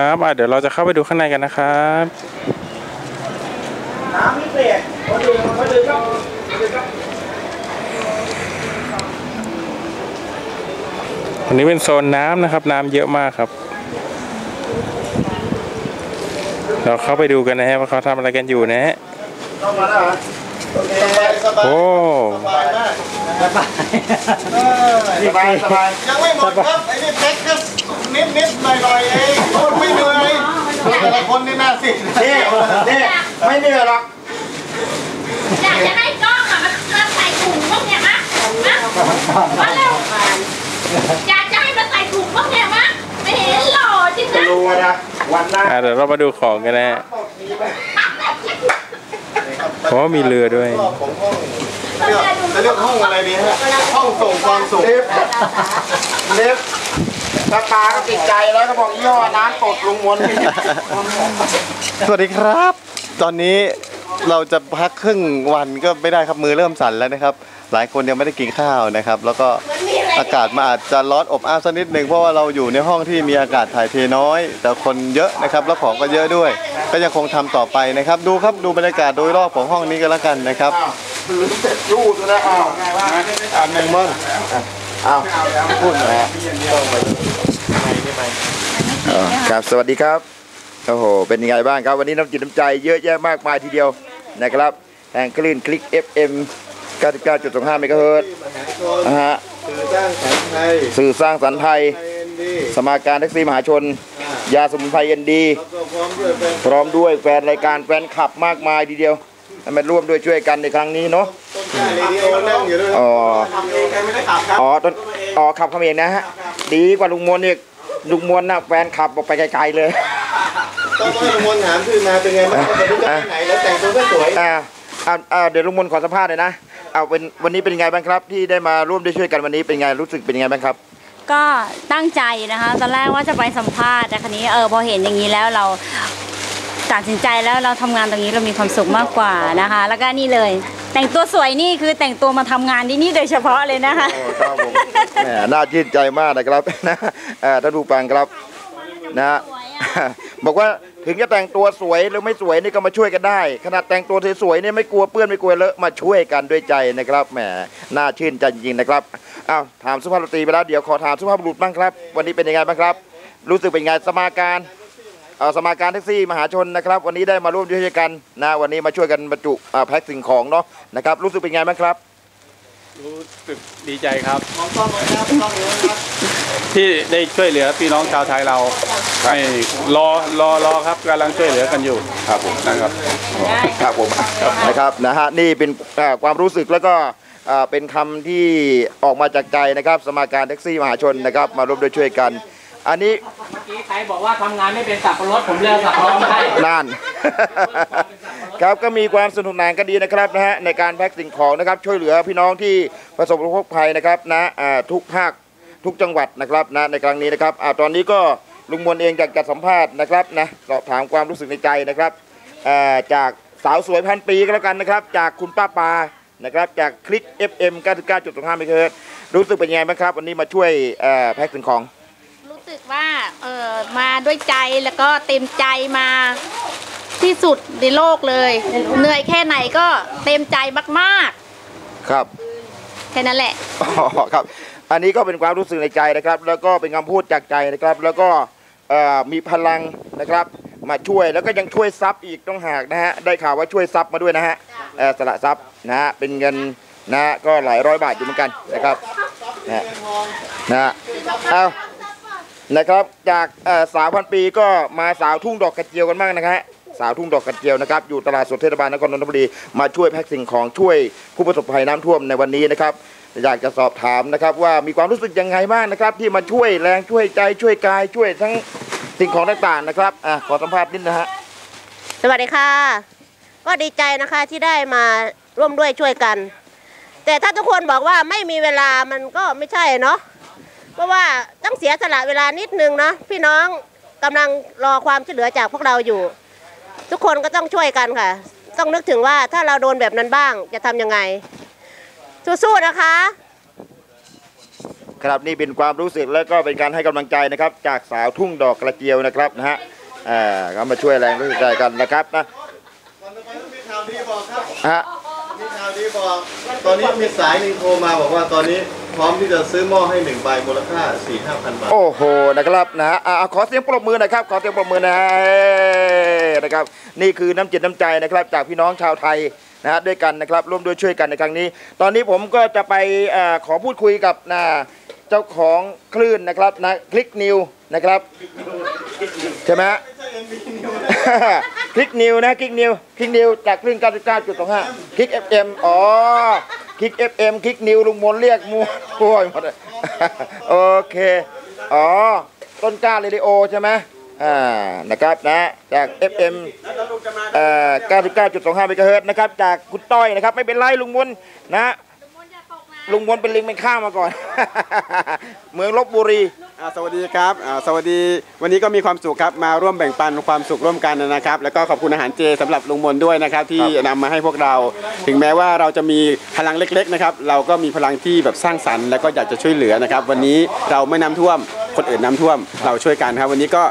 ครับอะเดี๋ยวเราจะเข้าไปดูข้างในกันนะครับน้ำมิเศษคนอื่นคนอื่นก็อันนี้เป็นโซนน้ำนะครับ น้ำเยอะมากครับ เราเข้าไปดูกันนะฮะว่าเขาทำอะไรกันอยู่นะฮะเข้ามาแล้วเหรอโอเคสบายสบายโอ้สบายมากสบายเออสบายสบายยังไม่หมดครับไอ้นี่เพ็กก็นิดนิดหน่อยหน่อยเองพูดไม่เหนื่อย แต่ละคนนี่น่าสินี่นี่ไม่เหนื่อยหรอกอยากจะให้กล้องอะมันมันใส่ถุงพวกเนี้ยมะนะมาเร็วอยากจะให้มันใส่ถุงพวกเนี้ยมะไม่เห็นหล่อจริงจะนะรู้นะวันหน้าอะเดี๋ยวเรามาดูของกันนะฮะตกนี้ไปเพราะว่ามีเรือด้วยรอบของห้องเรียกจะเรียกห้องอะไรดีฮะห้องส่งความสุขลิฟต์ลิฟต์ ราคาก็ติดใจแล้วก็บอกยี่ห้อน้ำตดลุงมนสวัสดีครับ ตอนนี้เราจะพักครึ่งวันก็ไม่ได้ครับมือเริ่มสั่นแล้วนะครับ หลายคนยังไม่ได้กินข้าวนะครับ แล้วก็อากาศมันอาจจะร้อนอบอ้าวสักนิดหนึ่งเพราะว่าเราอยู่ในห้องที่มีอากาศถ่ายเทน้อย แต่คนเยอะนะครับแล้วของก็เยอะด้วย ก็ยังคงทำต่อไปนะครับ ดูครับดูบรรยากาศโดยรอบของห้องนี้ก็แล้วกันนะครับลืมเสร็จรูดแล้วอ้าวอ่านหนึ่งมั่งอ้าวพูดหน่อยฮะ ครับสวัสดีครับโอ้โหเป็นยังไงบ้างครับ วันนี้น้ำจิตน้ำใจเยอะแยะมากมายทีเดียวนะครับแห่งคลื่นคลิก FM 99.25เมกะเฮิรตซ์นะฮะคือสร้างสรรค์ไทยสื่อสร้างสรรค์ไทยไทยเอ็นดีสมาการแท็กซี่มหาชน ยาสมุนไพรเอ็นดีแล้วก็พร้อมด้วยแฟนพร้อมด้วยแฟนรายการแฟนคลับมากมายทีเดียวให้มาร่วมด้วยช่วยกันในครั้งนี้เนาะต้นกล้าเรดิโอนั่งอยู่ด้วยอ๋อทำเองใครไม่ได้ขับครับอ๋อต้นอ๋อขับเขาเองนะฮะดีกว่าลุงมวลอีก ลุงมวลน่ะแฟนคลับบอกไปไกลๆเลยต้องให้ลุงมนถามขึ้นมาเป็นไงบ้างวันนี้จะไปไหนแล้วแต่งตัวก็สวยอ่าอ่าอ่าเดี๋ยวลุงมนต์ขอสัมภาษณ์หน่อยนะเอาเป็นวันนี้เป็นยังไงบ้างครับ ที่ได้มาร่วมด้วยช่วยกันวันนี้เป็นไงรู้สึกเป็นยังไงบ้างครับก็ตั้งใจนะคะตอนแรกว่าจะไปสัมภาษณ์แต่คราวนี้เออพอเห็นอย่างนี้แล้วเราตัดสินใจแล้วเราทำงานตรงนี้เรามีความสุขมากกว่านะคะ แล้วก็นี่เลย แต่งตัวสวยนี่คือแต่งตัวมาทำงานที่นี่โดยเฉพาะเลยนะคะโอ้ครับผมแหมน่าชื่นใจมากนะครับนะท่านผู้ฟังครับนะบอกว่าถึงจะแต่งตัวสวยหรือไม่สวยนี่ก็มาช่วยกันได้ ขนาดแต่งตัวสวยๆนี่ไม่กลัวเปื้อนไม่กลัวเลอะมาช่วยกันด้วยใจนะครับแหมน่าชื่นใจจริงๆนะครับอ้าวถามสุภาพสตรีไปแล้วเดี๋ยวขอถามสุภาพบุรุษบ้างครับ วันนี้เป็นยังไงบ้างครับ รู้สึกเป็นไงสมาการ สมาการแท็กซี่มหาชนนะครับ วันนี้ได้มาร่วมด้วยกันนะวันนี้มาช่วยกันบรรจุอ่าแพ็คสิ่งของเนาะนะครับรู้สึกเป็นไงบ้างครับ รู้สึกดีใจครับมองกล้องเลยครับกล้องเลยนะครับที่ได้ช่วยเหลือพี่น้องชาวไทยเราให้รอรอรอครับกำลังช่วยเหลือกันอยู่ครับผมนะครับครับผมนะครับนะฮะนี่เป็นอ่าความรู้สึกแล้วก็อ่าเป็นคำที่ออกมาจากใจนะครับ สมาการแท็กซี่มหาชนนะครับ มาร่วมด้วยช่วยกัน อันนี้เมื่อกี้ใครบอกว่าทำงานไม่เป็นสับปะรดผมเลือกสับปะรดมาให้น่านครับก็มีความสนุกสนานกันดีนะครับนะฮะในการแพ็คสิ่งของนะครับ ช่วยเหลือพี่น้องที่ประสบอุทกภัยนะครับนะอ่าทุกภาคทุกจังหวัดนะครับนะในครั้งนี้นะครับอ่าตอนนี้ก็ลุงมนเองอยากจะสัมภาษณ์นะครับนะสอบถามความรู้สึกในใจนะครับอ่าจากสาวสวยพันปีก็แล้วกันนะครับ จากคุณป้าปานะครับจากคลิก FM 99.5เมกะเฮิรตซ์รู้สึกเป็นยังไงบ้างครับ วันนี้มาช่วยเอ่อแพ็คสิ่งของรู้ สึกว่าเออมาด้วยใจแล้วก็เต็มใจมาที่สุดในโลกเลย เหนื่อยแค่ไหนก็เต็มใจมากครับๆแค่นั้นแหละอ๋อครับ อันนี้ก็เป็นความรู้สึกในใจนะครับ แล้วก็เป็นคำพูดจากใจนะครับ แล้วก็เอ่อมีพลังนะครับ มาช่วยแล้วก็ยังช่วยซับอีกต้องหากนะฮะได้ข่าวว่าช่วยซับมาด้วยนะฮะเอ่อสละซับนะฮะเป็นเงินนะฮะก็หลายร้อยบาทอยู่เหมือนกันนะครับนะฮะนะฮะเอา นะครับ จากสาวพันปีก็มาสาวทุ่งดอกกระเจียวกันบ้างนะฮะสาวทุ่งดอกกระเจียวนะครับอยู่ตลาดสดเทศบาลนครนนทบุรีมาช่วยแพ็คสิ่งของช่วยผู้ประสบภัยน้ำท่วมในวันนี้นะครับ อยากจะสอบถามนะครับ ว่ามีความรู้สึกยังไงบ้างนะครับ ที่มาช่วยแรงช่วยใจช่วยกายช่วยทั้งสิ่งของต่างๆนะครับอะขอสัมภาษณ์นิดนะฮะสวัสดีค่ะ ก็ดีใจนะคะที่ได้มาร่วมด้วยช่วยกัน แต่ถ้าทุกคนบอกว่าไม่มีเวลามันก็ไม่ใช่เนาะ เพราะว่าต้องเสียสละเวลานิดนึงเนาะพี่น้องกำลังรอความช่วยเหลือจากพวกเราอยู่ ทุกคนก็ต้องช่วยกันค่ะ ต้องนึกถึงว่าถ้าเราโดนแบบนั้นบ้างจะทำยังไง สู้ๆนะคะครับนี่เป็นความรู้สึกแล้วก็เป็นการให้กำลังใจนะครับ จากสาวทุ่งดอกกระเจียวนะครับนะฮะอ่าก็มาช่วยแรงรู้สึกใจกันนะครับนะก่อนจะไปต้องมีข่าวดีบอกครับฮะมีข่าวดีบอก ตอนนี้มีสายหนึ่งโทรมาบอกว่าตอนนี้ พร้อมที่จะซื้อหม้อให้หนึ่งใบมูลค่า4 5 0 0 0บาท โอ้โหนะครับนะฮะอ่าขอเสียงปรบมือหนะครับ ขอเสียงปรบมือนะฮะเอ้นะครับ นี่คือน้ำจิตน้ำใจนะครับ จากพี่น้องชาวไทยนะฮะด้วยกันนะครับ ร่วมด้วยช่วยกันในครั้งนี้ ตอนนี้ผมก็จะไปเออขอพูดคุยกับนะเจ้าของคลื่นนะครับนะคลิกนิวนะครับใช่ไหมฮะ คลิกนิวนะคลิกนิวคลิกนิวจากคลื่น 99.25คลิก FM อ๋อ คลิก FM คลิกนิวลุงมนเรียกมั่วมั่วหมดโอเค อ๋อ ต้นกล้าเรดิโอใช่ไหมอ่า นะครับนะ จาก FM เอ่อ99.25เมกะเฮิรตซ์นะครับ จากคุณต้อยนะครับ ไม่เป็นไรลุงมนนะ ลุงมนเป็นลิงเป็นข้ามาก่อน เมืองลบบุรีอ่าสวัสดีครับอ่าสวัสดีวันนี้ก็มีความสุขครับมาร่วมแบ่งปันความสุขร่วมกันนะครับ แล้วก็ขอบคุณอาหารเจสำหรับลุงมนด้วยนะครับ ที่นำมาให้พวกเรา ถึงแม้ว่าเราจะมีพลังเล็กๆนะครับเราก็มีพลังที่แบบสร้างสรรค์แล้วก็อยากจะช่วยเหลือนะครับ วันนี้เราไม่น้ำท่วมคนอื่นน้ำท่วมเราช่วยกันครับ วันนี้ก็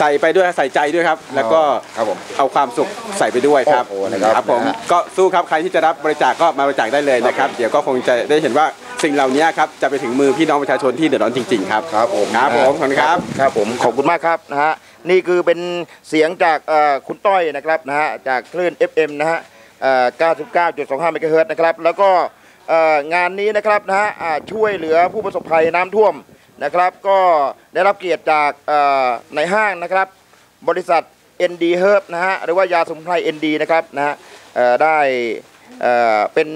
ใส่ไปด้วยใส่ใจด้วยครับ แล้วก็ครับผมเอาความสุขใส่ไปด้วยครับโอ้โหนะครับผมนะฮะ ก็สู้ครับใครที่จะรับบริจาคก็มาบริจาคได้เลยนะครับ เดี๋ยวก็คงจะได้เห็นว่าสิ่งเหล่านี้ครับจะไปถึงมือพี่น้องประชาชนที่เดือดร้อนจริงๆครับครับผมครับผมขอบคุณครับ ครับผมขอบคุณมากครับนะฮะนี่คือเป็นเสียงจากเอ่อคุณต้อยนะครับนะฮะจากคลื่น FM นะฮะเอ่อ99.25เมกะเฮิรตซ์นะครับแล้วก็เอ่องานนี้นะครับนะฮะอ่าช่วยเหลือผู้ประสบภัยน้ำท่วม นะครับ ก็ได้รับเกียรติจากในห้างนะครับ บริษัท ND Herb นะฮะหรือว่ายาสมุนไพร ND นะครับนะฮะได้เป็น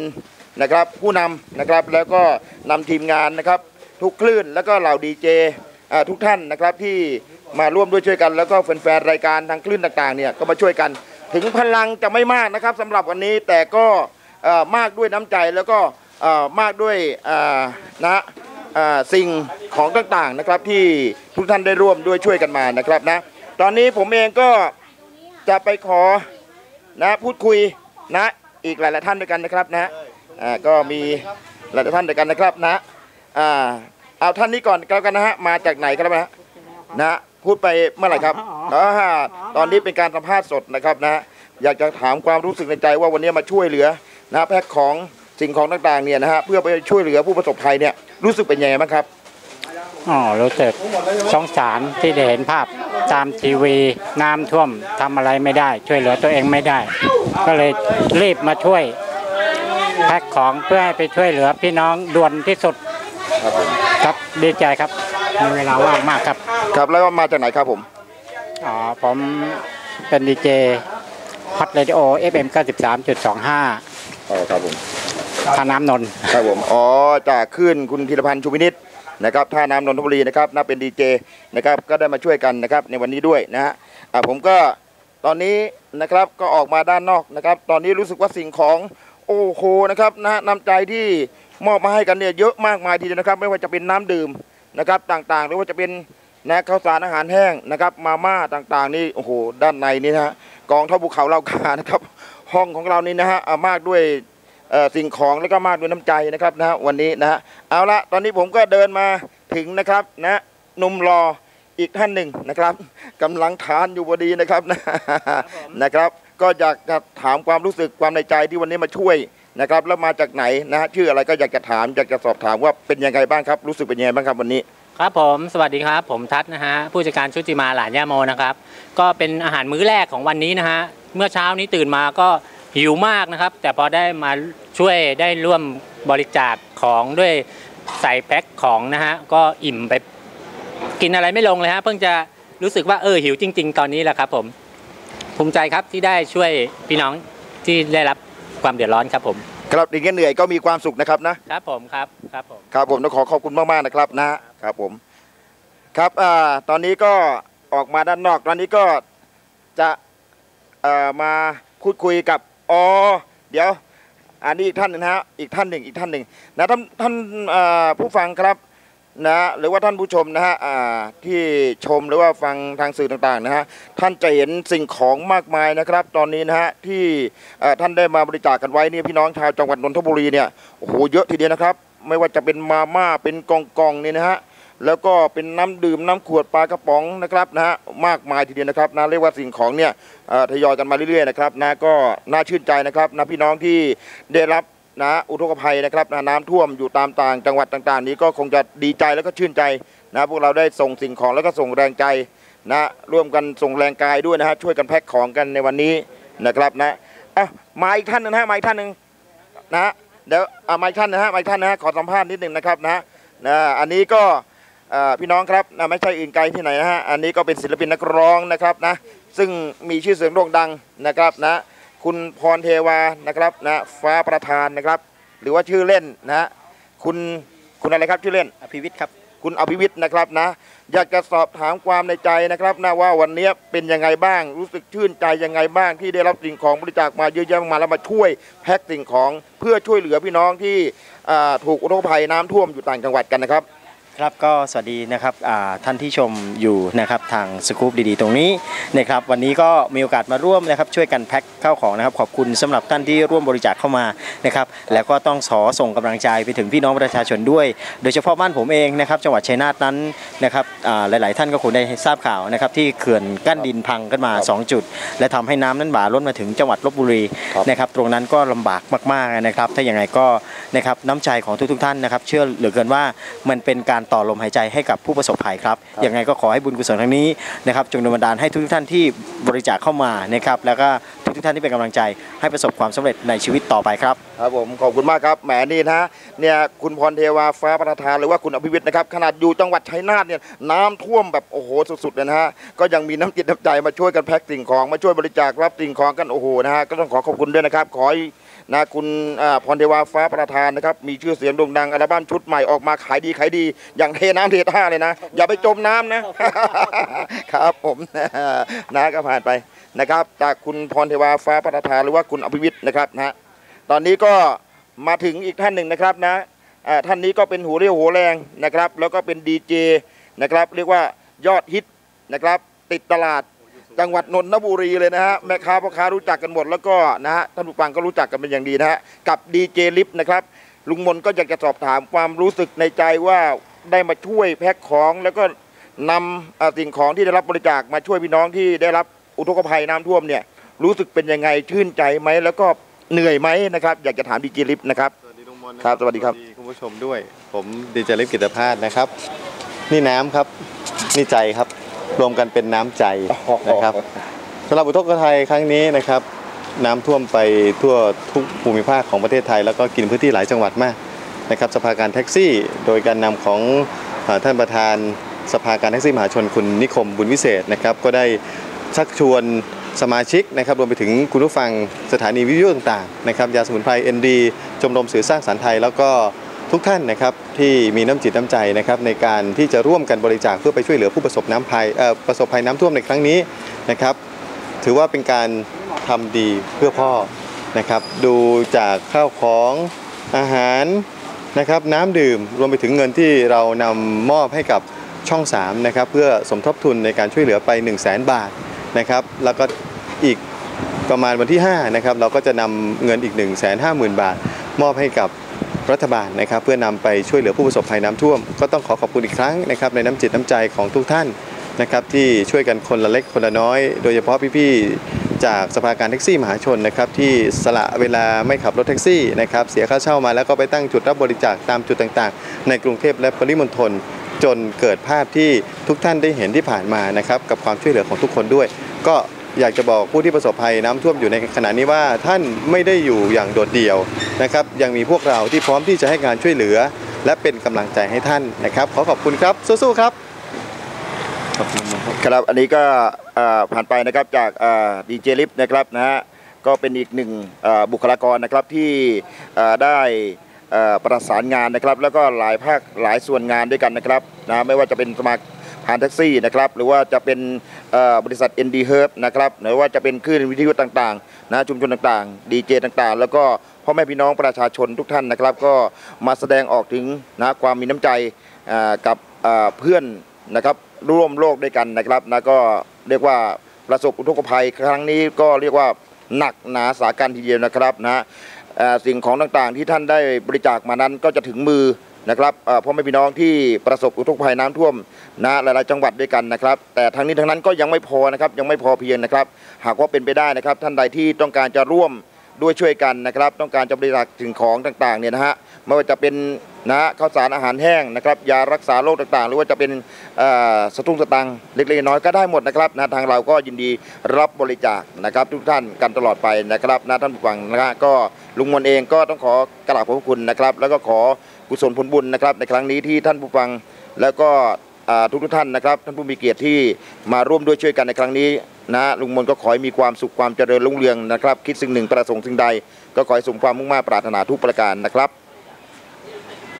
นะครับผู้นำนะครับแล้วก็นำทีมงานนะครับทุกคลื่นแล้วก็เหล่าดีเจทุกท่านนะครับที่มาร่วมด้วยช่วยกัน แล้วก็แฟนๆรายการทางคลื่นต่างๆเนี่ยก็มาช่วยกัน ถึงพลังจะไม่มากนะครับสำหรับวันนี้แต่ก็มากด้วยน้ำใจแล้วก็มากด้วยนะ สิ่งของต่างๆนะครับที่ทุกท่านได้ร่วมด้วยช่วยกันมานะครับนะตอนนี้ผมเองก็จะไปขอนะพูดคุยนะอีกหลายๆท่านด้วยกันนะครับนะอ่าก็มีหลายๆท่านด้วยกันนะครับนะอ่าเอาท่านนี้ก่อนแล้วกันนะฮะมาจากไหนครับนะนะฮะพูดไปเมื่อไหร่ครับอ๋อตอนนี้เป็นการสัมภาษณ์สดนะครับนะอยากจะถามความรู้สึกในใจว่าวันนี้มาช่วยเหลือนะแพ็คของสิ่งของต่างๆเนี่ยนะฮะเพื่อไปช่วยเหลือผู้ประสบภัยเนี่ย รู้สึกเป็นยังไงบ้างครับอ๋อรู้สึกสงสารที่ได้เห็นภาพตามทีวีน้ำท่วมทำอะไรไม่ได้ ช่วยเหลือตัวเองไม่ได้ ก็เลยรีบมาช่วยแพ็คของเพื่อให้ไปช่วยเหลือพี่น้องด่วนที่สุดครับดีใจครับมีเวลาว่างมากครับ ครับแล้วก็มาจากไหนครับผมอ๋อผมเป็นดีเจฮอตเรดิโอ FM 93.25อ๋อครับผม ท่าน้ำนนท์ครับผมอ๋อจากขึ้นคุณธีรพันธ์ชูวินิตนะครับท่าน้ำนนทบุรีนะครับน่าเป็นดีเจนะครับก็ได้มาช่วยกันนะครับในวันนี้ด้วยนะฮะอ่าผมก็ตอนนี้นะครับก็ออกมาด้านนอกนะครับ ตอนนี้รู้สึกว่าสิ่งของโอ้โหนะครับนะน้ำใจที่มอบมาให้กันเนี่ยเยอะมากมายทีเดียวนะครับ ไม่ว่าจะเป็นน้ำดื่มนะครับต่างๆ หรือว่าจะเป็นนะข้าวสารอาหารแห้งนะครับ มาม่าต่างๆ นี่โอ้โหด้านในนี่นะฮะกองเท่าภูเขาเหล่ากานะครับ ห้องของเรานี่นะฮะอ่ามากด้วยเอ่อ สิ่งของแล้วก็มากด้วยน้ำใจนะครับนะฮะวันนี้นะฮะเอาละตอนนี้ผมก็เดินมาถึงนะครับนะหนุ่มรออีกท่านหนึ่งนะครับกำลังทานอยู่พอดีนะครับนะนะครับ ก็อยากจะถามความรู้สึกความในใจที่วันนี้มาช่วยนะครับ แล้วมาจากไหนนะฮะชื่ออะไรก็อยากจะถามอยากจะสอบถามว่าเป็นยังไงบ้างครับ รู้สึกเป็นยังไงบ้างครับวันนี้ครับผมสวัสดีครับ ผมทัศน์นะฮะผู้จัดการชุติมาหลานย่าโมนะครับ ก็เป็นอาหารมื้อแรกของวันนี้นะฮะเมื่อเช้านี้ตื่นมาก็ หิวมากนะครับ แต่พอได้มาช่วยได้ร่วมบริจาคของด้วยใส่แพ็คของนะฮะก็อิ่มไปกินอะไรไม่ลงเลยฮะเพิ่งจะรู้สึกว่าเออหิวจริง ๆ ตอนนี้แหละครับ ผมภูมิใจครับที่ได้ช่วยพี่น้องที่ได้รับความเดือดร้อนครับผมครับอย่างเงี้ยเหนื่อยก็มีความสุขนะครับนะครับผมครับครับผมครับผมต้องขอขอบคุณมากๆนะครับนะครับผมครับอ่าตอนนี้ก็ออกมาด้านนอกตอนนี้ก็จะเอ่อมาพูดคุยกับ อ๋อเดี๋ยว อันนี้อีกท่านหนึ่งนะฮะอีกท่านหนึ่งอีกท่านหนึ่งนะท่านท่านผู้ฟังครับนะหรือว่าท่านผู้ชมนะฮะที่ชมหรือว่าฟังทางสื่อต่างๆนะฮะท่านจะเห็นสิ่งของมากมายนะครับ ตอนนี้นะฮะที่ท่านได้มาบริจาคกันไว้เนี่ยพี่น้องชาวจังหวัดนนทบุรีเนี่ยโอ้โหเยอะทีเดียวนะครับ ไม่ว่าจะเป็นมาม่าเป็นกองกองๆเนี่ยนะฮะ แล้วก็เป็นน้ำดื่มน้ำขวดปลากระป๋องนะครับนะฮะมากมายทีเดียวนะครับนะเรียกว่าสิ่งของเนี่ยทยอยกันมาเรื่อยๆนะครับนะก็น่าชื่นใจนะครับนะพี่น้องที่ได้รับนะอุทกภัยนะครับนะน้ำท่วมอยู่ตามต่างจังหวัดต่างๆ นี้ก็คงจะดีใจแล้วก็ชื่นใจนะพวกเราได้ส่งสิ่งของแล้วก็ส่งแรงใจนะร่วมกันส่งแรงกายด้วยนะฮะช่วยกันแพ็คของกันในวันนี้นะครับนะอะมาอีกท่านหนึงนะฮะมาอีกท่านหนึ่งนะเดี๋ยวอะมาอีกท่านนะฮะมาอีกท่านนะฮะขอสัมภาษณ์นิดหนึ่งนะครับนะนะอันนี้ก็ พี่น้องครับนะไม่ใช่อื่นไกลที่ไหนนะฮะอันนี้ก็เป็นศิลปินนักร้องนะครับนะซึ่งมีชื่อเสียงโด่งดังนะครับนะคุณพรเทวานะครับนะฟ้าประธานนะครับ หรือว่าชื่อเล่นนะฮะคุณคุณอะไรครับชื่อเล่นอภิวิทย์ครับคุณอภิวิทย์นะครับนะอยากจะสอบถามความในใจนะครับนะว่าวันนี้เป็นยังไงบ้าง รู้สึกชื่นใจยังไงบ้าง ที่ได้รับสิ่งของบริจาคมาเยอะแยะมากมายแล้วมาช่วยแพ็คสิ่งของเพื่อช่วยเหลือพี่น้องที่อ่าถูกอุทกภัยน้ำท่วมอยู่ต่างจังหวัดกันนะครับ ครับก็สวัสดีนะครับอ่าท่านที่ชมอยู่นะครับทางสกู๊ปดีๆ ตรงนี้นะครับวันนี้ก็มีโอกาสมาร่วมนะครับช่วยกันแพ็คข้าวของนะครับขอบคุณสำหรับท่านที่ร่วมบริจาคเข้ามานะครับแล้วก็ต้องขอส่งกำลังใจไปถึงพี่น้องประชาชนด้วย โดยเฉพาะบ้านผมเองนะครับจังหวัดชัยนาทนั้นนะครับอ่าหลายๆ ท่านก็คงได้ทราบข่าวนะครับที่เขื่อนกั้นดินพังขึ้นมา 2 จุด และทำให้น้ำนั้นบ่าล้นมาถึงจังหวัดลบบุรีนะครับตรงนั้นก็ลำบากมากๆนะครับถ้าอย่างไรก็นะครับน้ำใจของทุกๆท่านนะครับเชื่อเหลือเกินว่ามันเป็นการต่อลมหายใจให้กับผู้ประสบภัยครับยังไงก็ขอให้บุญกุศลครั้งนี้นะครับจงดลบันดาลให้ทุกๆท่านที่บริจาคเข้ามานะครับแล้วก็ทุกๆท่านที่เป็นกำลังใจให้ประสบความสำเร็จในชีวิตต่อไปครับครับผมขอบคุณมากครับแหมนี่นะฮะเนี่ยคุณพรเทวาฟ้าประธานหรือว่าคุณอภิวิทย์นะครับขนาดอยู่จังหวัดชัยนาทเนี่ยน้ำท่วมแบบโอ้โหสุดๆเลยนะฮะก็ยังมีน้ำจิตน้ำใจมาช่วยกันแพ็คสิ่งของมาช่วยบริจาครับสิ่งของกันโอ้โหนะฮะก็ต้องขอขอบคุณด้วยนะครับขอให้ นะคุณพรเทวาฟ้าประธานนะครับมีชื่อเสียงโด่งดังอัลบั้มชุดใหม่ออกมาขายดีขายดี อย่างเทน้ำเทท่าเลยนะ อย่าไปจมน้ำนะครับผมนะก็ผ่านไปนะครับจากคุณพรเทวาฟ้าประธานหรือว่าคุณอภิวิทย์นะครับนะตอนนี้ก็มาถึงอีกท่านหนึ่งนะครับนะท่านนี้ก็เป็นหัวเรี่ยวหัวแรงนะครับ แล้วก็เป็นดีเจนะครับ เรียกว่ายอดฮิตนะครับ ติดตลาด จังหวัดนนทบุรีเลยนะฮะแม่ค้าพ่อค้ารู้จักกันหมดแล้วก็นะฮะท่านผู้ฟังก็รู้จักกันเป็นอย่างดีนะฮะกับดีเจลิฟนะครับลุงมนก็อยากจะสอบถามความรู้สึกในใจว่าได้มาช่วยแพ็คของแล้วก็นำอ่าสิ่งของที่ได้รับบริจาคมาช่วยพี่น้องที่ได้รับอุทกภัยน้ำท่วมเนี่ยรู้สึกเป็นยังไงชื่นใจไหมแล้วก็เหนื่อยไหมนะครับอยากจะถามดีเจลิฟนะครับครับสวัสดีครับคุณผู้ชมด้วย ผมดีเจลิฟกิตภาสนะครับ นี่น้ำครับนี่ใจครับ รวมกันเป็นน้ำใจนะครับสำหรับอุทกภัยครั้งนี้นะครับ น้ำท่วมไปทั่วทุกภูมิภาคของประเทศไทย แล้วก็กินพื้นที่หลายจังหวัดมากนะครับสภาการแท็กซี่ โดยการนำของเอ่อท่านประธานสภาการแท็กซี่มหาชนคุณนิคมบุญวิเศษนะครับก็ได้ชักชวนสมาชิกนะครับรวมไปถึงคุณผู้ฟังสถานีวิทยุต่างๆนะครับยาสมุนไพร ND ชมรมสื่อสร้างสรรค์ไทย แล้วก็ ทุกท่านนะครับที่มีน้ำจิตน้ำใจนะครับในการที่จะร่วมกันบริจาคเพื่อไปช่วยเหลือผู้ประสบน้ำภัยประสบภัยน้ำท่วมในครั้งนี้นะครับ ถือว่าเป็นการทำดีเพื่อพ่อนะครับ ดูจากข้าวของอาหารนะครับน้ำดื่มรวมไปถึงเงินที่เรานำมอบให้กับช่อง3นะครับเพื่อสมทบทุนในการช่วยเหลือไป 1 0 0 0 0แบาทนะครับ แล้วก็อีกประมาณวันที่5นะครับเราก็จะนำเงินอีก 1 5 0 0 0 0 บาท มอบให้กับ รัฐบาลนะครับ เพื่อนำไปช่วยเหลือผู้ประสบภัยน้ำท่วม ก็ต้องขอขอบคุณอีกครั้งนะครับในน้ำจิตน้ำใจของทุกท่านนะครับที่ช่วยกันคนละเล็กคนละน้อย โดยเฉพาะพี่ๆจากสภาการแท็กซี่มหาชนนะครับที่สละเวลาไม่ขับรถแท็กซี่นะครับเสียค่าเช่ามาแล้วก็ไปตั้งจุดรับบริจาคตามจุดต่างๆ ในกรุงเทพและปริมณฑลจนเกิดภาพที่ทุกท่านได้เห็นที่ผ่านมานะครับกับความช่วยเหลือของทุกคนด้วย ก็ อยากจะบอกผู้ที่ประสบภัยน้ำท่วมอยู่ในขณะนี้ว่าท่านไม่ได้อยู่อย่างโดดเดี่ยวนะครับยังมีพวกเราที่พร้อมที่จะให้การช่วยเหลือ และเป็นกำลังใจให้ท่านนะครับ ขอขอบคุณครับสู้ๆครับครับอันนี้ก็เอ่อผ่านไปนะครับจากดีเจลิฟนะครับนะฮะก็เป็นอีกหนึ่งเอ่อบุคลากรนะครับที่เอ่อได้เอ่อประสานงานนะครับ แล้วก็หลายภาคหลายส่วนงานด้วยกันนะครับนะไม่ว่าจะเป็นสมา ผ่านแท็กซี่นะครับหรือว่าจะเป็นบริษัท ND Herb นะครับหรือว่าจะเป็นคลื่นวิทยุต่างๆนะชุมชนต่างๆ ดีเจต่างๆ แล้วก็พ่อแม่พี่น้องประชาชนทุกท่านนะครับ ก็มาแสดงออกถึงนะความมีน้ำใจกับเพื่อนนะครับร่วมโลกด้วยกันนะครับนะก็เรียกว่าประสบอุทกภัยครั้งนี้ก็เรียกว่าหนักหนาสากันทีเดียวนะครับนะสิ่งของต่างๆที่ท่านได้บริจาคมานั้นก็จะถึงมือ นะครับพ่อแม่พี่น้องที่ประสบอุทกภัยน้ำท่วมนะหลายๆจังหวัดด้วยกันนะครับ แต่ทั้งนี้ทั้งนั้นก็ยังไม่พอนะครับยังไม่พอเพียงนะครับ หากว่าเป็นไปได้นะครับ ท่านใดที่ต้องการจะร่วมด้วยช่วยกันนะครับ ต้องการจะบริจาคสิ่งของต่างๆเนี่ยนะฮะไม่ว่าจะเป็นนะข้าวสารอาหารแห้งนะครับยารักษาโรคต่างๆ หรือว่าจะเป็นอ่อสตุ้งสตังเล็กๆน้อยก็ได้หมดนะครับนะทางเราก็ยินดีรับบริจาคนะครับ ทุกท่านกันตลอดไปนะครับนะท่านผู้ฟังนะฮะก็ลุงมนเองก็ต้องขอกราบขอบคุณนะครับ แล้วก็ขอ กุศลผลบุญนะครับ ในครั้งนี้ที่ท่านผู้ฟังแล้วก็ทุกทุกท่านนะครับ ท่านผู้มีเกียรติที่มาร่วมด้วยช่วยกันในครั้งนี้นะลุงมนก็ขอให้มีความสุขความเจริญรุ่งเรืองนะครับ คิดสิ่งหนึ่งประสงค์สิ่งใด ก็ขอให้สมความมุ่งมา่ปรารถนาทุกประการนะครับ